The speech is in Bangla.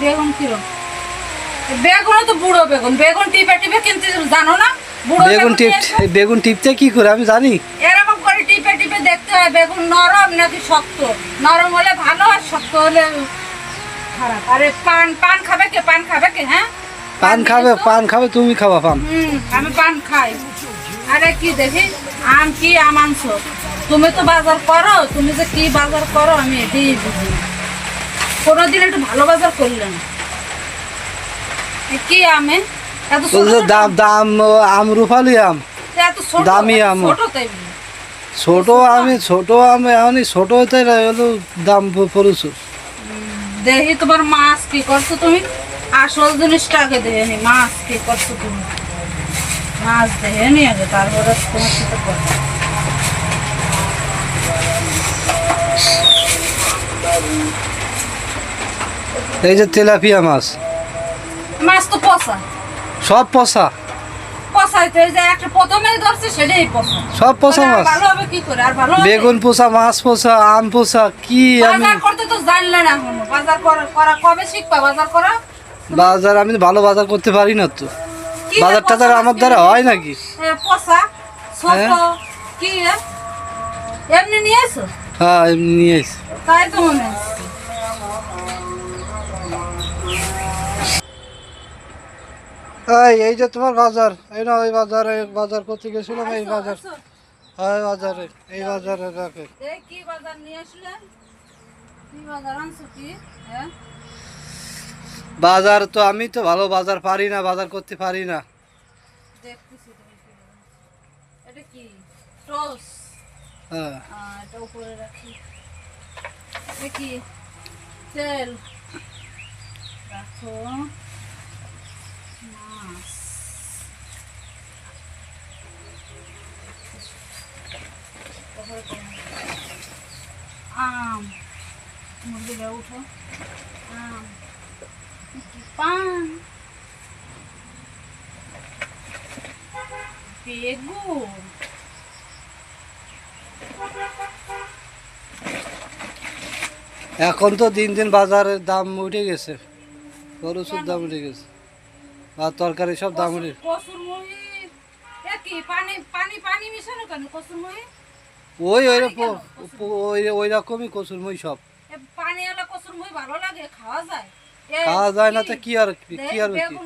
বেগুন কিরম বেগুন তো বুড়ো বেগুন। বেগুন টিপে টিপে কিনতে জানো না? বুড়ো বেগুন টিপ বেগুন টিপতে কি করে? আমি জানি। এরকম করে টিপে টিপে দেখতে হয় বেগুন নরম নাকি শক্ত? নরম হলে ভালো আর শক্ত হলে খারাপ। আরে পান পান খাবে কে? পান খাবে কে হ্যাঁ? পান খাবে পান খাবে তুমি খাবা পান। আমি পান খাই। আরে কি দেখি? আম কি আম আনছো? তুমি তো বাজার করো তুমি যে কি বাজার করো আমি এটাই বুঝি না। কোনোদিন একটু ভালো বাজার করলে না। এ কি আমে এত ছোট দাম দাম আম রূপালি আম। এত ছোট দামি আম। ছোট তাই ছোট আমি। ছোট আম এমনই ছোট হতে হলো দাম প- দেখি তোমার মাছ কি করছ তুমি? আসল জিনিসটা আগে দেখে নি মাছ কি করছ তুমি? মাছ নি আগে তারপরে তোমার সাথে কথা এই যে তেলাপিয়া মাছ। মাছ তো পচা। সব পচা? সব পচা মাছ? বেগুন পোষা মাছ পোষা আম পোষা কি আমি বাজার আমি ভালো বাজার করতে পারি না তো। বাজার টাজার আমার দ্বারা হয় নাকি? হ্যাঁ। কি এমনি নিয়ে এসো? হ্যাঁ এমনি নিয়ে এসে। তাই তো মনে এই এই যে তোমার বাজার এই না ওই বাজারে বাজার করতে গেছিলাম এই বাজার। হ্যাঁ বাজারে এই বাজারে রাখে কি বাজার নিয়ে আসলেন বাজার আনছো কি? হ্যাঁ? বাজার তো আমি তো ভালো বাজার পারি না বাজার করতে পারি না। হ্যাঁ। উপরে রাখি। তেল? মাছ? আম। উঠো। আম। পান। বেগুন। এখন তো দিন দিন বাজারের দাম উঠে গেছে। খরচের দাম উঠে গেছে। আর তরকারি সব দাম উঠে কসুর কসুর ওই ওই ওই ওই রকমই কচুর মই সব কসুর খাওয়া যায়। না তো কি আর কি আর কি